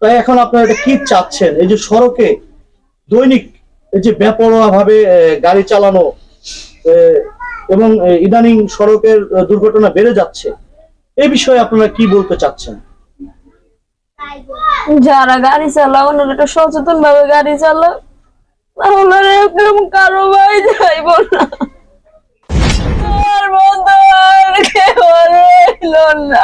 তাই এখন আপনারা এটা কি চাচ্ছেন? এই যে সড়কে দৈনিক এই যে বেপরোয়া ভাবে গাড়ি চালানো এবং ইদানিং সড়কের দুর্ঘটনা বেড়ে যাচ্ছে এই বিষয়ে আপনারা কি বলতে চাচ্ছেন? যারা গাড়ি চালাও, ওনারা একটু সচেতন ভাবে গাড়ি চালাও তাহলে এরকম কারও ভাই যাইব না। আর বন্ধু আর কেউ না।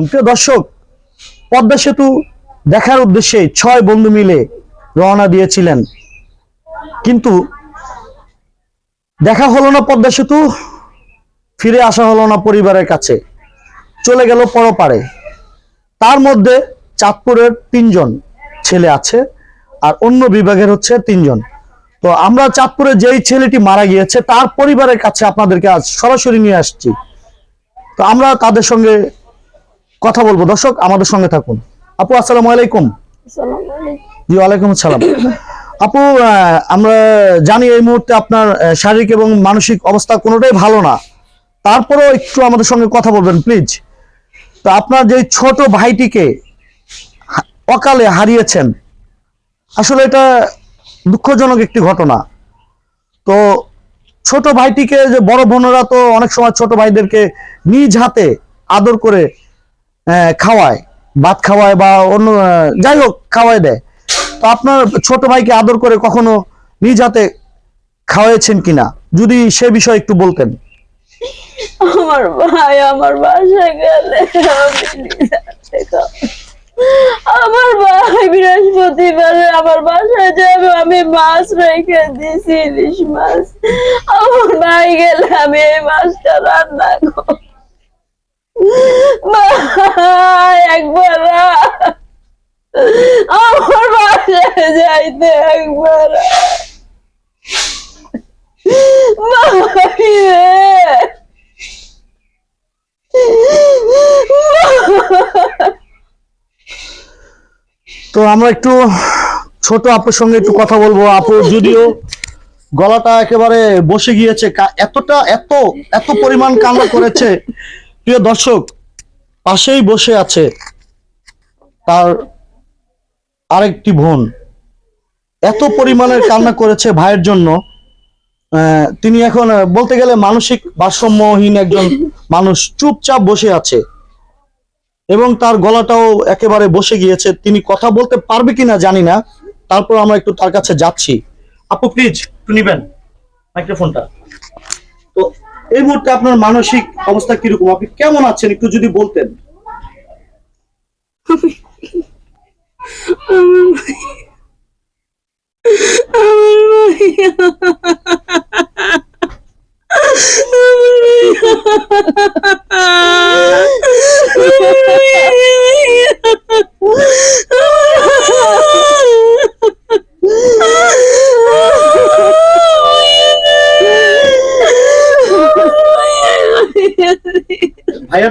আলাইকুম প্রিয় দর্শক, পদ্মা সেতু দেখার উদ্দেশ্যে ছয় বন্ধু মিলে রওনা দিয়েছিলেন। কিন্তু দেখা হলো না পদ্মা সেতু, ফিরে আসা হলো না পরিবারের কাছে। চলে গেল পরপারে। তার মধ্যে চাঁদপুরের তিনজন ছেলে আছে আর অন্য বিভাগের হচ্ছে তিনজন। তো আমরা চাঁদপুরে যেই ছেলেটি মারা গিয়েছে, তার পরিবারের কাছে আপনাদেরকে আজ সরাসরি নিয়ে আসছি। তো আমরা তাদের সঙ্গে কথা বলব। দর্শক আমাদের সঙ্গে থাকুন। আপু আসসালামু আলাইকুম। জি ওয়ালাইকুম আসসালাম। আপু আমরা জানি এই মুহূর্তে আপনার শারীরিক এবং মানসিক অবস্থা কোনোটাই ভালো না। তারপরেও একটু আমাদের সঙ্গে কথা বলবেন প্লিজ। তো আপনার যে ছোট ভাইটিকে অকালে হারিয়েছেন আসলে এটা দুঃখজনক একটি ঘটনা। তো ছোট ভাইটিকে যে বড় বোনেরা তো অনেক সময় ছোট ভাইদেরকে নিজ হাতে আদর করে খাওয়ায়, ভাত খাওয়ায় বা অন্য যাই হোক, খাওয়ায় দেয়। তো আপনার ছোট ভাইকে আদর করে কখনো নিজ হাতে খাওয়াইছেন কিনা? যদি সে বিষয়ে একটু বলতেন। আমার ভাই আমার বাসায় গেলে আমি আমার ভাই বৃহস্পতিবারে আমার বাসায় যাবে, আমি মাছ রেখে দিছি, ইলিশ মাছ। আমার ভাই গেলে আমি এই মাছটা রান্না করব। আমার বাসায় যাইতে একবার তো আমরা একটু ছোট আপুর সঙ্গে একটু কথা বলব। আপু, যদিও গলাটা একেবারে বসে গিয়েছে এতটা, এত এত পরিমাণ কান্না করেছে। প্রিয় দর্শক, পাশেই বসে আছে তার আরেকটি বোন। এত পরিমাণের কান্না করেছে ভাইয়ের জন্য। তিনি এখন বলতে গেলে মানসিক ভারসাম্যহীন একজন মানুষ, চুপচাপ বসে আছে। এবং তার গলাটাও একেবারে বসে গিয়েছে। তিনি কথা বলতে পারবে কিনা জানি না। তারপর আমরা একটু তার কাছে যাচ্ছি। আপু প্লিজ একটু নিবেন মাইক্রোফোনটা। তো এই মুহূর্তে আপনার মানসিক অবস্থা কীরকম? আপনি কেমন আছেন? একটু যদি বলতেন। ভাইয়া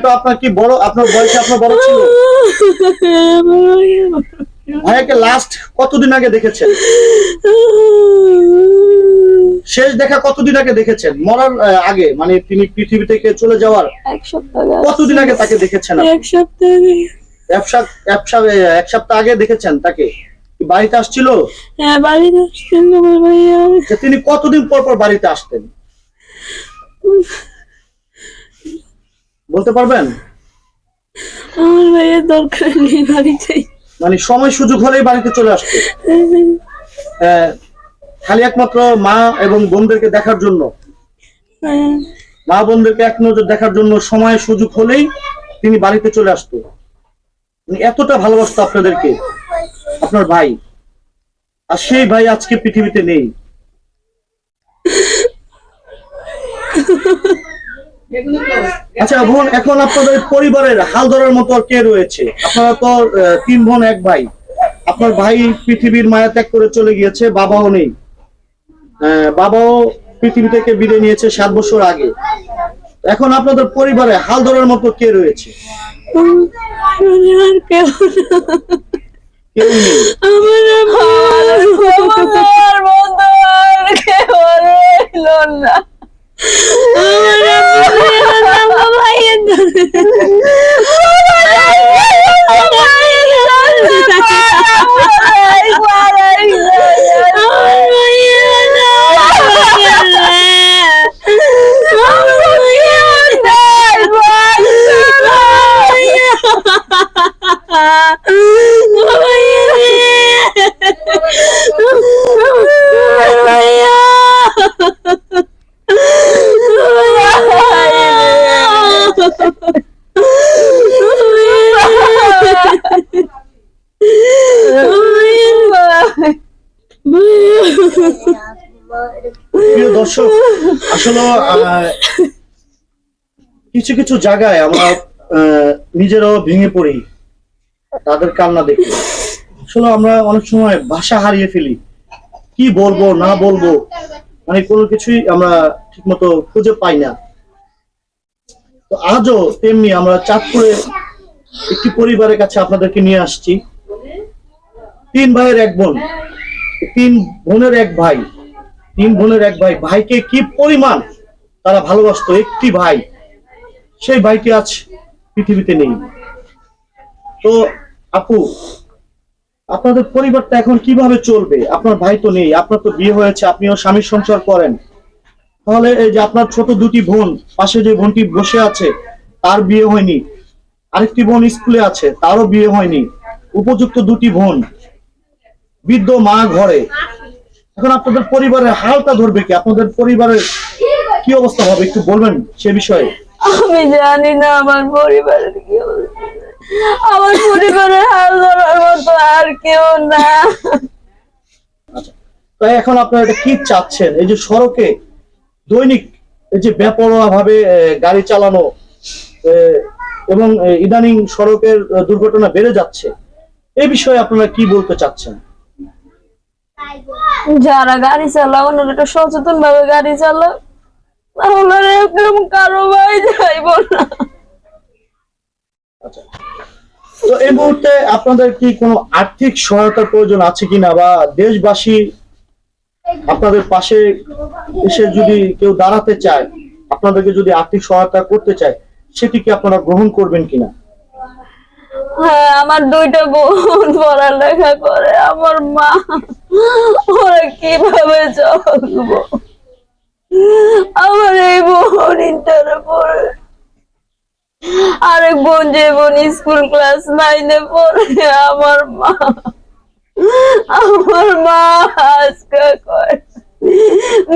আপনার কি বড় আপনার বয়সে আপনার বড় ছিল? ভাইয়াকে লাস্ট কতদিন আগে দেখেছেন? শেষ দেখা কতদিন আগে দেখেছেন? মরার আগে মানে তিনি পৃথিবী থেকে চলে যাওয়ার এক সপ্তাহ কতদিন আগে তাকে দেখেছেন? এক সপ্তাহ আগে। এক সপ- এক সপ- এক সপ্তাহ আগে দেখেছেন তাকে? বাড়িতে আসছিল? হ্যাঁ বাড়িতে তিনি কতদিন পর পর বাড়িতে আসতেন? বলতে পারবেন? আমার ভাইয়ের দরকার নেই বাড়িতে মানে সময় সুযোগ হলেই বাড়িতে চলে আসতো। খালি একমাত্র মা এবং বোনদেরকে দেখার জন্য। হ্যাঁ, মা বোনদেরকে এক নজর দেখার জন্য সময় সুযোগ হলেই তিনি বাড়িতে চলে আসতো। উনি এতটা ভালোবাসতো আপনাদেরকে আপনার ভাই। আর সেই ভাই আজকে পৃথিবীতে নেই। আচ্ছা বোন এখন আপনাদের পরিবারের হাল ধরার মতো আর কে রয়েছে? আপনারা তো তিন বোন এক ভাই। আপনার ভাই পৃথিবীর মায়া ত্যাগ করে চলে গিয়েছে বাবাও নেই। আহ, বাবাও পৃথিবী থেকে বিদায় নিয়েছে সাত বছর আগে। এখন আপনাদের পরিবারে হাল ধরার মতো কে রয়েছে? আর কেউ কেউ নেই আমার আমার বন্ধু আর কেউ রইল না আমার ভাইয়ের প্রিয় দর্শক আসলে কিছু কিছু জায়গায় আমরা নিজেরাও ভেঙে পড়ি, তাদের কান্না দেখে। আসলে আমরা অনেক সময় ভাষা হারিয়ে ফেলি। কি বলব, না বলব মানে কোনো কিছুই আমরা ঠিকমতো খুঁজে পাই না। তো আজও তেমনি আমরা চাঁদপুরে একটি পরিবারের কাছে আপনাদেরকে নিয়ে আসছি। তিন ভাইয়ের এক বোন, তিন বোনের এক ভাই। তিন বোনের এক ভাই। ভাইকে কি পরিমাণ তারা ভালোবাসতো? একটি ভাই। সেই ভাইটি আজ পৃথিবীতে নেই। তো আপু, আপনাদের পরিবারটা এখন কীভাবে চলবে? আপনার ভাই তো নেই, আপনার তো বিয়ে হয়েছে, আপনিও স্বামীর সংসার করেন। তাহলে এই যে আপনার ছোট দুটি বোন, পাশে যে বোনটি বসে আছে, তার বিয়ে হয়নি। আরেকটি বোন স্কুলে আছে, তারও বিয়ে হয়নি। উপযুক্ত দুটি বোন, বৃদ্ধ মা ঘরে। এখন আপনাদের পরিবারের হালটা ধরবে কি? আপনাদের পরিবারের কি অবস্থা হবে একটু বলবেন সে বিষয়ে? আমি জানি না আমার পরিবারের কি আমার পরিবারের হাল ধরার মতো আর কেউ না। আচ্ছা তাই এখন আপনারা এটা কি চাচ্ছেন? এই যে সড়কে দৈনিক এই যে বেপরোয়া ভাবে গাড়ি চালানো এবং ইদানিং সড়কের দুর্ঘটনা বেড়ে যাচ্ছে এই বিষয়ে আপনারা কি বলতে চাচ্ছেন? যারা গাড়ি চালাও, ওনারা একটু সচেতন ভাবে গাড়ি চালাও। তাহলে এরকম কারও ভাই যাইব না। আচ্ছা। তো এই মুহূর্তে আপনাদের কি কোনো আর্থিক সহায়তার প্রয়োজন আছে কিনা বা দেশবাসী আপনাদের পাশে এসে যদি কেউ দাঁড়াতে চায়, আপনাদেরকে যদি আর্থিক সহায়তা করতে চায়, সেটি কি আপনারা গ্রহণ করবেন কিনা? হ্যাঁ আমার দুইটা বোন পড়ালেখা করে, আমার মা। ওরা কীভাবে চলবো? আমার এই বোন ইন্টারে পড়ে আরেক বোন যে বোন স্কুল ক্লাস নাইনে পড়ে, আমার মা। আমার মা আজকে কয়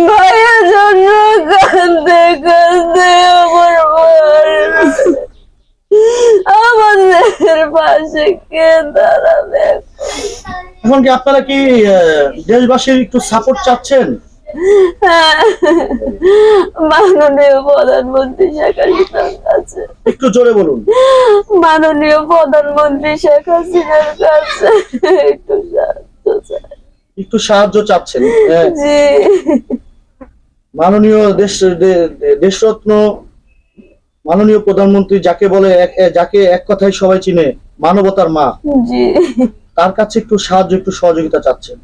ভাইয়ের জন্য কান্দে কান্দে আমার মা আমাদের পাশে কে দাঁড়াবে? এখন কি আপনারা কি দেশবাসীর একটু সাপোর্ট চাচ্ছেন? হ্যাঁ, মাননীয় প্রধানমন্ত্রী শেখ হাসিনার কাছে। একটু জোরে বলুন। মাননীয় প্রধানমন্ত্রী শেখ হাসিনার কাছে। একটু সাহায্য চাই। একটু সাহায্য চাচ্ছেন হ্যাঁ, মাননীয় দেশ দেশরত্ন মাননীয় প্রধানমন্ত্রী যাকে বলে যাকে এক কথায় সবাই চিনে মানবতার মা। তার কাছে একটু সাহায্য একটু সহযোগিতা চাচ্ছেন।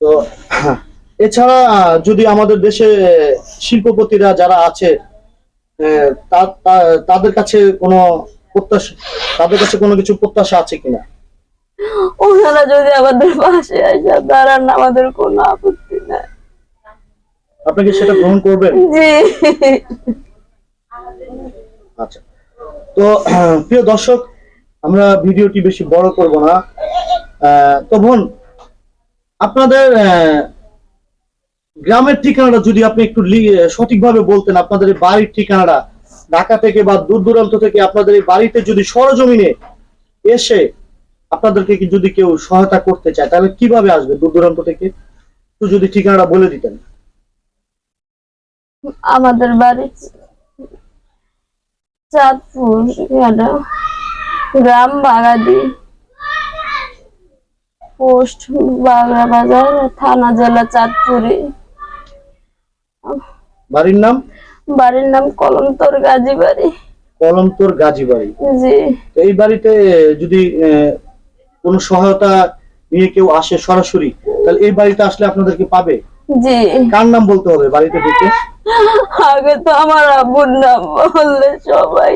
তো এছাড়া যদি আমাদের দেশে শিল্পপতিরা যারা আছে তাদের কাছে কোনো প্রত্যাশা তাদের কাছে কোনো কিছু প্রত্যাশা আছে কিনা? ওনারা যদি আমাদের পাশে আসে দাঁড়ান আমাদের কোনো আপত্তি নাই। আপনি কি সেটা গ্রহণ করবেন? জি। আচ্ছা। তো, প্রিয় দর্শক, আমরা ভিডিওটি বেশি বড় করব না। তো বোন, আপনাদের গ্রামের ঠিকানাটা যদি আপনি একটু সঠিকভাবে বলতেন, আপনাদের বাড়ির ঠিকানাটা, ঢাকা থেকে বা দূর দূরান্ত থেকে আপনাদের এই বাড়িতে যদি সরজমিনে এসে আপনাদেরকে যদি কেউ সহায়তা করতে চায়, তাহলে কীভাবে আসবে দূর দূরান্ত থেকে? একটু যদি ঠিকানাটা বলে দিতেন। আমাদের বাড়ি চাঁদপুর গ্রাম বাগাদি পোস্ট বাগড়া বাজার থানা জেলা চাঁদপুরে। বাড়ির নাম? বাড়ির নাম কলমতর গাজী বাড়ি কলমতোর গাজী বাড়ি জি। তো এই বাড়িতে যদি কোনো সহায়তা নিয়ে কেউ আসে সরাসরি তাহলে এই বাড়িতে আসলে আপনাদেরকে পাবে? জি। কার নাম বলতে হবে বাড়িতে ঢুকে? আগে তো আমার আব্বুর নাম বললে সবাই।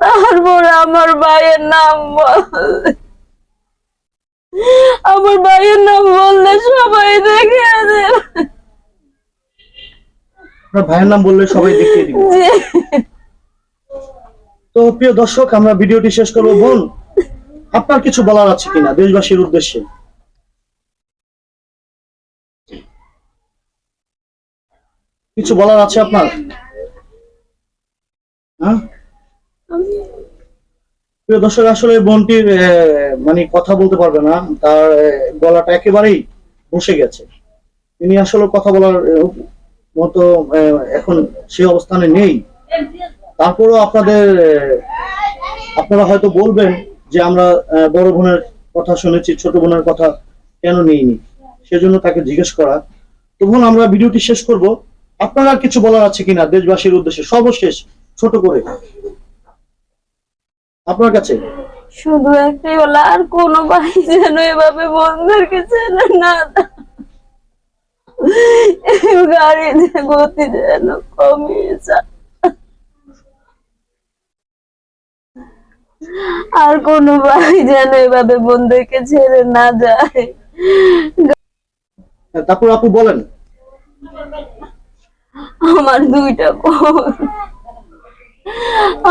তারপরে আমার ভাইয়ের নাম বললে। আমার ভাইয়ের নাম বললে সবাই দেখে দেবে। আপনার ভাইয়ের নাম বললে সবাই দেখিয়ে দিবে। তো প্রিয় দর্শক আমরা ভিডিওটি শেষ করব। বোন আপনার কিছু বলার আছে কিনা দেশবাসীর উদ্দেশ্যে? কিছু বলার আছে আপনার? হ্যাঁ? প্রিয় দর্শক, আসলে বোনটির মানে কথা বলতে পারবে না। তার গলাটা একেবারেই বসে গেছে। তিনি আসলে কথা বলার মতো এখন সে অবস্থানে নেই। তারপরেও আপনাদের আপনারা হয়তো বলবেন যে আমরা বড় বোনের কথা শুনেছি, ছোট বোনের কথা কেন নেইনি? সেজন্য তাকে জিজ্ঞেস করা। তখন আমরা ভিডিওটি শেষ করব। আপনার আর কিছু বলার আছে কিনা দেশবাসীর উদ্দেশ্যে? সর্বশেষ ছোট করে। আপনার কাছে? শুধু একটাই বলে আর কোনো ভাই যেন এভাবে বন্ধুদেরকে ছেড়ে না। গাড়িতে গতি যেন কমিয়ে যায়। আর কোনো ভাই যেন এভাবে বন্ধুকে ছেড়ে না যায়। হ্যাঁ, তারপর আপু বলেন। আমার দুইটা বোন।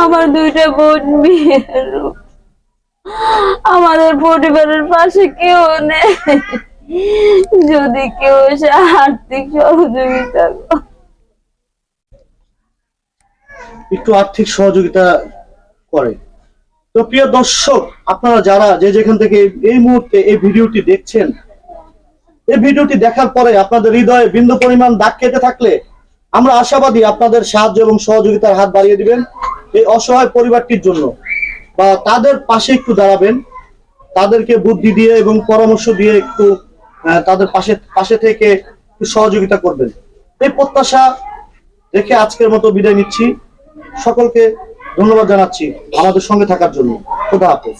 আমার দুইটা বোন বিয়ের আমাদের পরিবারের পাশে কেউ নেই। যদি কেউ এসে আর্থিক সহযোগিতা একটু আর্থিক সহযোগিতা করে। তো প্রিয় দর্শক, আপনারা যারা যে যেখান থেকে এই মুহূর্তে এই ভিডিওটি দেখছেন, এই ভিডিওটি দেখার পরে আপনাদের হৃদয়ে বিন্দু পরিমাণ দাগ কেটে থাকলে আমরা আশাবাদী আপনাদের সাহায্য এবং সহযোগিতার হাত বাড়িয়ে দিবেন এই অসহায় পরিবারটির জন্য। বা তাদের পাশে একটু দাঁড়াবেন, তাদেরকে বুদ্ধি দিয়ে এবং পরামর্শ দিয়ে একটু তাদের পাশে পাশে থেকে একটু সহযোগিতা করবেন। এই প্রত্যাশা রেখে আজকের মতো বিদায় নিচ্ছি। সকলকে ধন্যবাদ জানাচ্ছি আমাদের সঙ্গে থাকার জন্য। খোদা হাফেজ।